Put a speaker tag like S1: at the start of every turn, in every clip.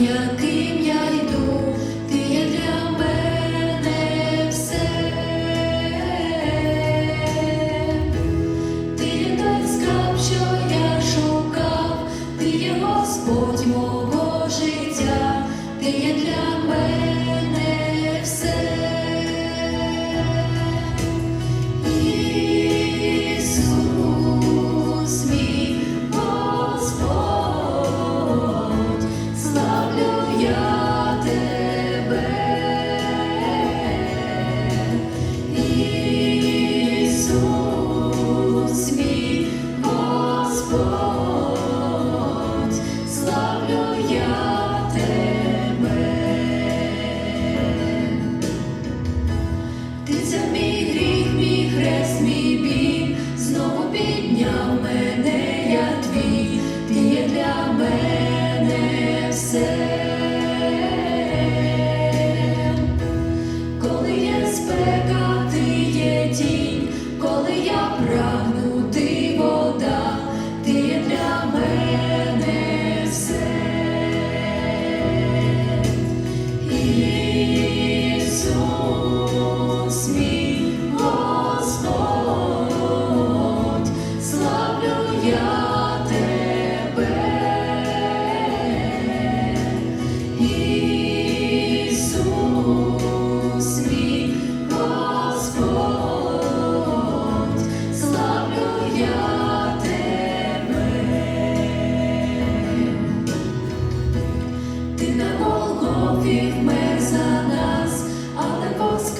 S1: Який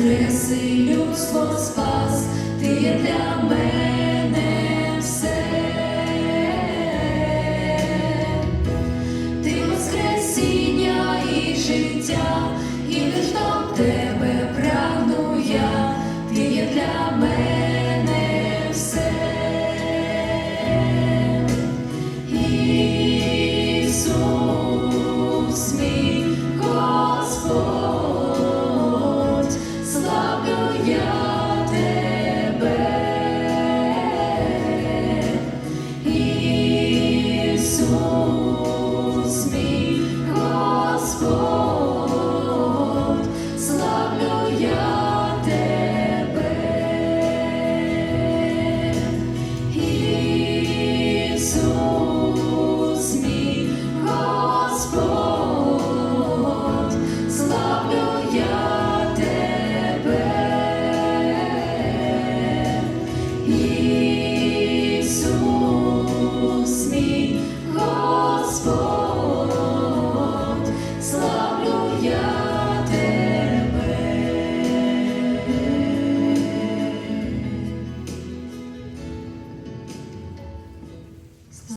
S1: Воскреси спас, ти є для мене все, ти воскресіння і життя, і лиш тебе прагну я, ти є для мене.